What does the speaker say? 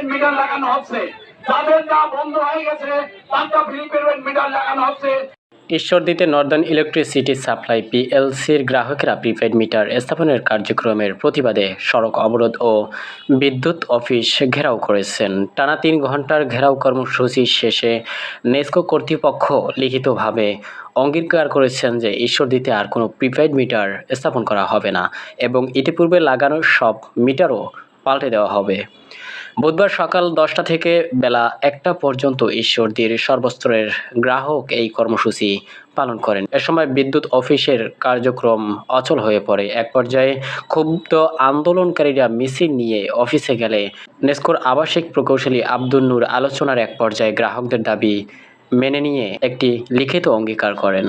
Prepaid meter লাগানো হচ্ছে। যাদের যা বন্ধ হয়ে গেছে তার প্রিপেড মিটার লাগানো হচ্ছে। ঈশ্বরদীতে নর্দার্ন ইলেকট্রিসিটি সাপ্লাই পিএলসির গ্রাহকেরা প্রিপেড মিটার স্থাপনের কার্যক্রমের প্রতিবাদে সড়ক অবরোধ ও বিদ্যুৎ অফিস ঘেরাও করেছেন। টানা তিন ঘণ্টার ঘেরাও কর্মসূচি শেষে নেস্কো কর্তৃপক্ষ লিখিতভাবে অঙ্গীকার করেছেন যে ঈশ্বরদীতে আর কোনো প্রিপেড মিটার স্থাপন করা হবে না এবং ইতিপূর্বে লাগানো সব মিটারও পাল্টে দেওয়া হবে। বুধবার সকাল দশটা থেকে বেলা একটা পর্যন্ত ঈশ্বরদীর সর্বস্তরের গ্রাহক এই কর্মসূচি পালন করেন। এ সময় বিদ্যুৎ অফিসের কার্যক্রম অচল হয়ে পড়ে। এক পর্যায়ে ক্ষুব্ধ আন্দোলনকারীরা মিছিল নিয়ে অফিসে গেলে নেস্কোর আবাসিক প্রকৌশলী আব্দুল নূর আলোচনার এক পর্যায়ে গ্রাহকদের দাবি মেনে নিয়ে একটি লিখিত অঙ্গীকার করেন।